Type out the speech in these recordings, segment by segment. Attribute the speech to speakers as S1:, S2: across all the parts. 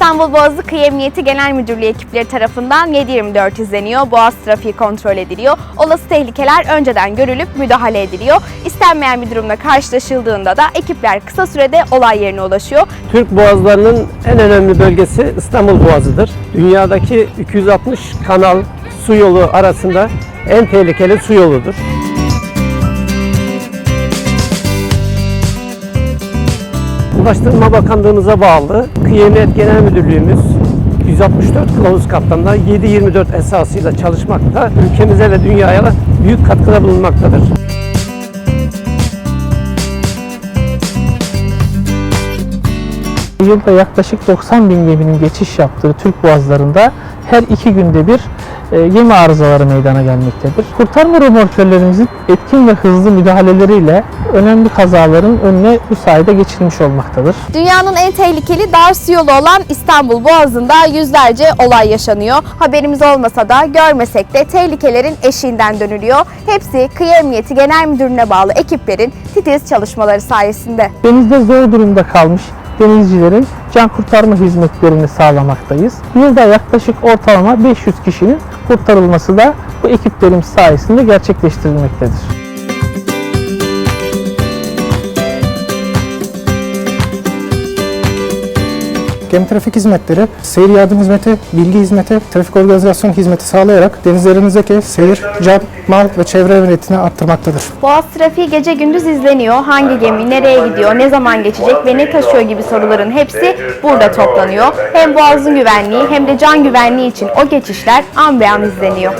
S1: İstanbul Boğazı Kıyı Emniyeti Genel Müdürlüğü ekipleri tarafından 7-24 izleniyor. Boğaz trafiği kontrol ediliyor. Olası tehlikeler önceden görülüp müdahale ediliyor. İstenmeyen bir durumla karşılaşıldığında da ekipler kısa sürede olay yerine ulaşıyor.
S2: Türk boğazlarının en önemli bölgesi İstanbul Boğazı'dır. Dünyadaki 260 kanal su yolu arasında en tehlikeli su yoludur. Ulaştırma Bakanlığımıza bağlı Kıyı Genel Müdürlüğümüz 164 kılavuz kaptanla 7-24 esasıyla çalışmakta, ülkemize ve dünyaya büyük katkıda bulunmaktadır.
S3: Yılda yaklaşık 90 bin geminin geçiş yaptığı Türk boğazlarında her iki günde bir e, gemi arızaları meydana gelmektedir. Kurtarma römorkörlerimizin etkin ve hızlı müdahaleleriyle önemli kazaların önüne bu sayede geçilmiş olmaktadır.
S1: Dünyanın en tehlikeli dar su yolu olan İstanbul Boğazı'nda yüzlerce olay yaşanıyor. Haberimiz olmasa da görmesek de tehlikelerin eşiğinden dönülüyor. Hepsi Kıyı Emniyeti Genel Müdürlüğü'ne bağlı ekiplerin titiz çalışmaları sayesinde.
S3: Denizde zor durumda kalmış denizcilerin can kurtarma hizmetlerini sağlamaktayız. Yılda yaklaşık ortalama 500 kişinin kurtarılması da bu ekiplerimiz sayesinde gerçekleştirilmektedir.
S4: Gemi trafik hizmetleri, seyir yardım hizmeti, bilgi hizmeti, trafik organizasyon hizmeti sağlayarak denizlerimizdeki seyir, can, mal ve çevre emniyetini arttırmaktadır.
S1: Boğaz trafiği gece gündüz izleniyor. Hangi gemi nereye gidiyor, ne zaman geçecek ve ne taşıyor gibi soruların hepsi burada toplanıyor. Hem boğazın güvenliği hem de can güvenliği için o geçişler an be an izleniyor.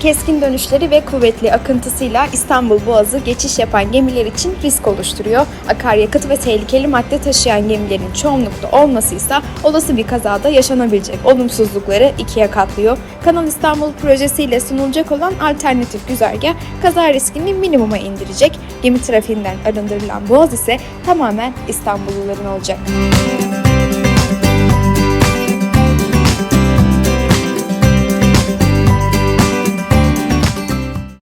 S1: Keskin dönüşleri ve kuvvetli akıntısıyla İstanbul Boğazı geçiş yapan gemiler için risk oluşturuyor. Akaryakıt ve tehlikeli madde taşıyan gemilerin çoğunlukta olması ise olası bir kazada yaşanabilecek olumsuzlukları ikiye katlıyor. Kanal İstanbul projesiyle sunulacak olan alternatif güzergah kaza riskini minimuma indirecek. Gemi trafiğinden arındırılan boğaz ise tamamen İstanbulluların olacak.